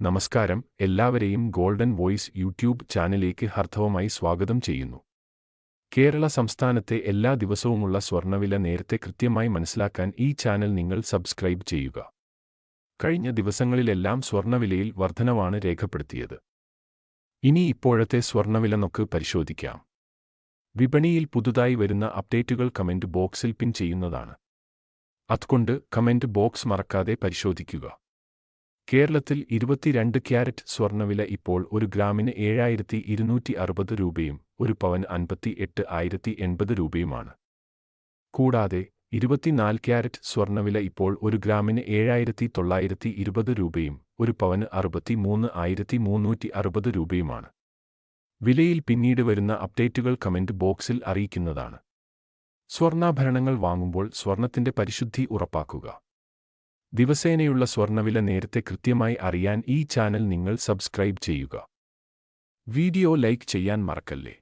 നമസ്കാരം. എല്ലാവരെയും golden voice YouTube ചാനലിലേക്ക് ഹർദ്ധവമായി സ്വാഗതം ചെയ്യുന്നു. കേരള സംസ്ഥാനത്തെ എല്ലാ ദിവസവുമുള്ള സ്വർണവില നേരത്തെ കൃത്യമായി മനസ്സിലാക്കാൻ ഈ ചാനൽ നിങ്ങൾ സബ്സ്ക്രൈബ് ചെയ്യുക. കഴിഞ്ഞ ദിവസങ്ങളിലെല്ലാം സ്വർണവിലയിൽ വർധനവാണ് രേഖപ്പെടുത്തിയത്. ഇനി ഇപ്പോഴത്തെ സ്വർണവില നമുക്ക് പരിശോധിക്കാം. വിപണിയിൽ പുതുതായി വരുന്ന അപ്ഡേറ്റുകൾ കമന്റ് ബോക്സിൽ പിൻ ചെയ്യുന്നതാണ്. അതുകൊണ്ട് കമന്റ് ബോക്സ് മറക്കാതെ പരിശോധിക്കുക. കേരളത്തിൽ ഇരുപത്തിരണ്ട് ക്യാരറ്റ് സ്വർണവില ഇപ്പോൾ ഒരു ഗ്രാമിന് ഏഴായിരത്തി ഇരുന്നൂറ്റി അറുപത് രൂപയും ഒരു പവൻ അൻപത്തി എട്ട് ആയിരത്തി എൺപത് രൂപയുമാണ്. കൂടാതെ ഇരുപത്തിനാല് ക്യാരറ്റ് സ്വർണവില ഇപ്പോൾ ഒരു ഗ്രാമിന് ഏഴായിരത്തി തൊള്ളായിരത്തി ഇരുപത് രൂപയും ഒരു പവന് അറുപത്തി മൂന്ന് ആയിരത്തി മുന്നൂറ്റി അറുപത് രൂപയുമാണ്. വിലയിൽ പിന്നീട് വരുന്ന അപ്ഡേറ്റുകൾ കമന്റ് ബോക്സിൽ അറിയിക്കുന്നതാണ്. സ്വർണാഭരണങ്ങൾ വാങ്ങുമ്പോൾ സ്വർണത്തിന്റെ പരിശുദ്ധി ഉറപ്പാക്കുക. ദിവസേനയുള്ള സ്വർണവില നേരത്തെ കൃത്യമായി അറിയാൻ ഈ ചാനൽ നിങ്ങൾ സബ്സ്ക്രൈബ് ചെയ്യുക. വീഡിയോ ലൈക്ക് ചെയ്യാൻ മറക്കല്ലേ?